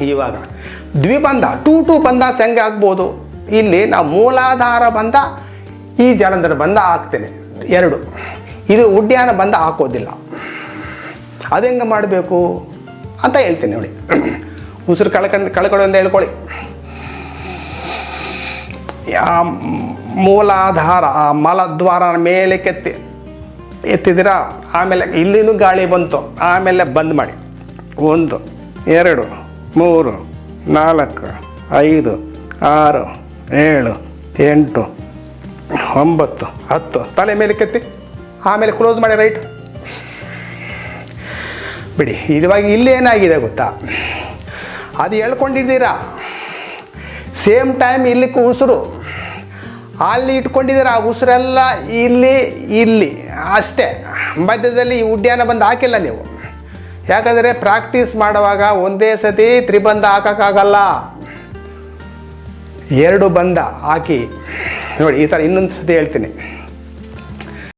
ಇವಾಗ. ದ್ವಿಬಂಧ two to ಬಂಧ ಹೆಂಗೆ ಆಗ್ಬೋದು. ಇಲ್ಲಿ ನಾವು ಮೂಲಾಧಾರ ಬಂಧ, ಈ ಜಲಂಧರ ಬಂಧ ಹಾಕ್ತೇನೆ. ಎರಡು. ಇದು ಉಡ್ಯಾನ ಬಂಧ ಹಾಕೋದಿಲ್ಲ. ಅದು ಹೆಂಗೆ ಮಾಡಬೇಕು ಅಂತ ಹೇಳ್ತೀನಿ ನೋಡಿ. ಉಸಿರು ಕಳ್ಕೊಂಡು ಕಳ್ಕೊಳ್ಳಿ ಅಂತ ಹೇಳ್ಕೊಳ್ಳಿ. ಆ ಮೂಲಾಧಾರ, ಆ ಮಲದ್ವಾರ ಮೇಲೆ ಕೆತ್ತಿ ಎತ್ತಿದಿರಾ ಆಮೇಲೆ ಇಲ್ಲಿನೂ ಗಾಳಿ ಬಂತು. ಆಮೇಲೆ ಬಂದ್ ಮಾಡಿ. ಒಂದು, ಎರಡು. ಮೂರು, ನಾಲ್ಕು, ಐದು, ಆರು, ಏಳು, ಎಂಟು, ಒಂಬತ್ತು, ಹತ್ತು. ತಲೆ ಮೇಲೆ ಕೆತ್ತಿ. ಆಮೇಲೆ ಕ್ಲೋಸ್ ಮಾಡಿ ರೈಟ್ ಬಿಡಿ ಇದುವಾಗ ಇಲ್ಲಿ ಏನಾಗಿದೆ ಗೊತ್ತಾ? ಅದು ಹೇಳ್ಕೊಂಡಿದ್ದೀರಾ? ಸೇಮ್ ಟೈಮ್ ಇಲ್ಲಿ ಉಸಿರು. ಅಲ್ಲಿ ಇಟ್ಕೊಂಡಿದ್ದೀರ? ಆ ಉಸಿರೆಲ್ಲ ಇಲ್ಲಿ ಇಲ್ಲಿ. ಅಷ್ಟೇ. ಮಧ್ಯದಲ್ಲಿ ಈ ಉಡ್ಯಾನ ಬಂದು ಹಾಕಿಲ್ಲ ನೀವು. ಯಾಕಂದರೆ ಪ್ರಾಕ್ಟೀಸ್ ಮಾಡುವಾಗ ಒಂದೇ ಸತಿ ತ್ರಿಬಂಧ ಹಾಕೋಕ್ಕಾಗಲ್ಲ. ಎರಡು ಬಂಧ ಹಾಕಿ. ನೋಡಿ, ಈ ಥರ ಇನ್ನೊಂದು ಸತಿ ಹೇಳ್ತೀನಿ.